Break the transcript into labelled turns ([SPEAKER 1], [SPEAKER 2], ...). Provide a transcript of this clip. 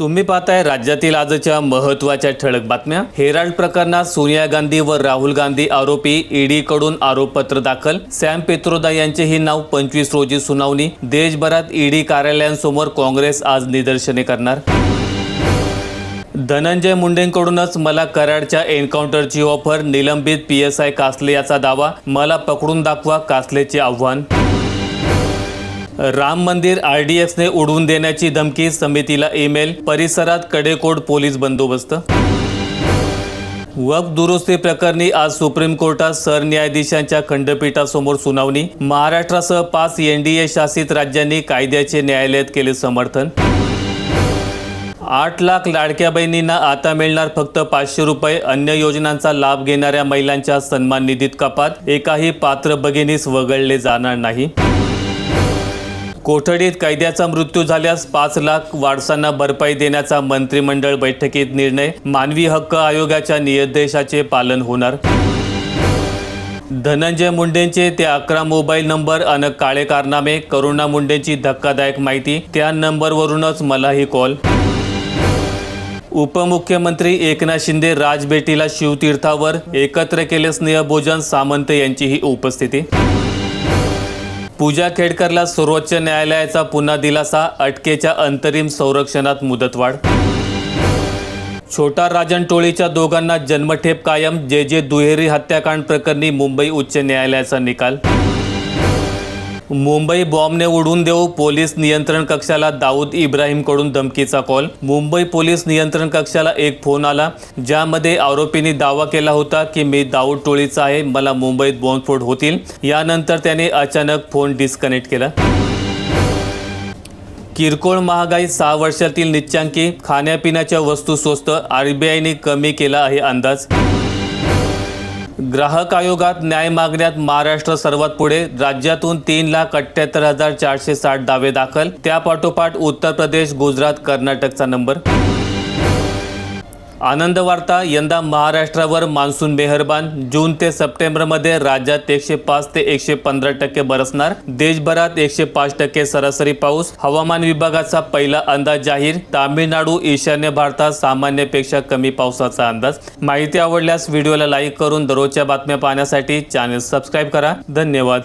[SPEAKER 1] तुम्ही पाहताय राज्यातील आजच्या महत्त्वाच्या ठळक बातम्या. हेराल्ड प्रकरणात सोनिया गांधी व राहुल गांधी आरोपी ईडीकडून आरोपपत्र दाखल. सॅम पेत्रोदा यांचेही नाव पंचवीस रोजी सुनावणी. देशभरात ईडी कार्यालयांसमोर काँग्रेस आज निदर्शने करणार. धनंजय मुंडेंकडूनच मला कराडच्या एन्काउंटरची ऑफर. निलंबित पी एस आय कासले याचा दावा. मला पकडून दाखवा कासलेचे आव्हान. राम मंदिर आर डी एक्सने उडवून देण्याची धमकी समितीला ईमेल परिसरात कडेकोट पोलीस बंदोबस्त. वक्फ दुरुस्ती प्रकरणी आज सुप्रीम कोर्टात सरन्यायाधीशांच्या खंडपीठासमोर सुनावणी. महाराष्ट्रासह पाच एन डी ए शासित राज्यांनी कायद्याचे न्यायालयात केले समर्थन. आठ लाख लाडक्या बहिणींना आता मिळणार फक्त पाचशे रुपये. अन्य योजनांचा लाभ घेणाऱ्या महिलांच्या सन्मान निधीत कपात. एकाही पात्र भगिनीस वगळले जाणार नाही. कोठडीत कैद्याचा मृत्यू झाल्यास पाच लाख वारसांना भरपाई देण्याचा मंत्रिमंडळ बैठकीत निर्णय. मानवी हक्क आयोगाच्या निर्देशाचे पालन होणार. धनंजय मुंडेंचे ते अकरा मोबाईल नंबर अन काळे कारनामे करुणा मुंडेंची धक्कादायक माहिती त्या नंबरवरूनच मलाही कॉल. उपमुख्यमंत्री एकनाथ शिंदे राजबेटीला शिवतीर्थावर एकत्र केले स्नेहभोजन सामंत यांचीही उपस्थिती. पूजा खेडकरला सर्वोच्च न्यायालयाचा पुन्हा दिलासा अटकेच्या अंतरिम संरक्षणात मुदतवाढ. छोटा राजन टोळीच्या दोघांना जन्मठेप कायम जे जे दुहेरी हत्याकांड प्रकरणी मुंबई उच्च न्यायालयाचा निकाल. मुंबई बॉम्बने उडवून देऊ पोलीस नियंत्रण कक्षाला दाऊद इब्राहिमकडून धमकीचा कॉल. मुंबई पोलीस नियंत्रण कक्षाला एक फोन आला ज्यामध्ये आरोपींनी दावा केला होता की मी दाऊद टोळीचा आहे मला मुंबईत बॉम्बस्फोट होतील. यानंतर त्याने अचानक फोन डिस्कनेक्ट केला. किरकोळ महागाई सहा वर्षातील निच्चांकी खाण्यापिण्याच्या वस्तू स्वस्त आरबीआयने कमी केला आहे अंदाज. ग्राहक आयोगात न्याय मागण्यात महाराष्ट्र सर्वात पुढे. राज्यातून तीन लाख अठ्ठ्याहत्तर हजार चारशे साठ दावे दाखल. त्यापाठोपाठ उत्तर प्रदेश गुजरात कर्नाटकचा नंबर. आनंद वार्ता यंदा महाराष्ट्रावर मान्सून मेहरबान. जून ते सप्टेंबरमध्ये राज्यात एकशे पाच ते एकशे पंधरा टक्के बरसणार देशभरात एकशे पाच टक्के सरासरी पाऊस. हवामान विभागाचा पहिला अंदाज जाहीर. तामिळनाडू ईशान्य भारतात सामान्यपेक्षा कमी पावसाचा अंदाज. माहिती आवडल्यास व्हिडिओला लाईक करून दररोजच्या बातम्या पाहण्यासाठी चॅनल सबस्क्राईब करा. धन्यवाद.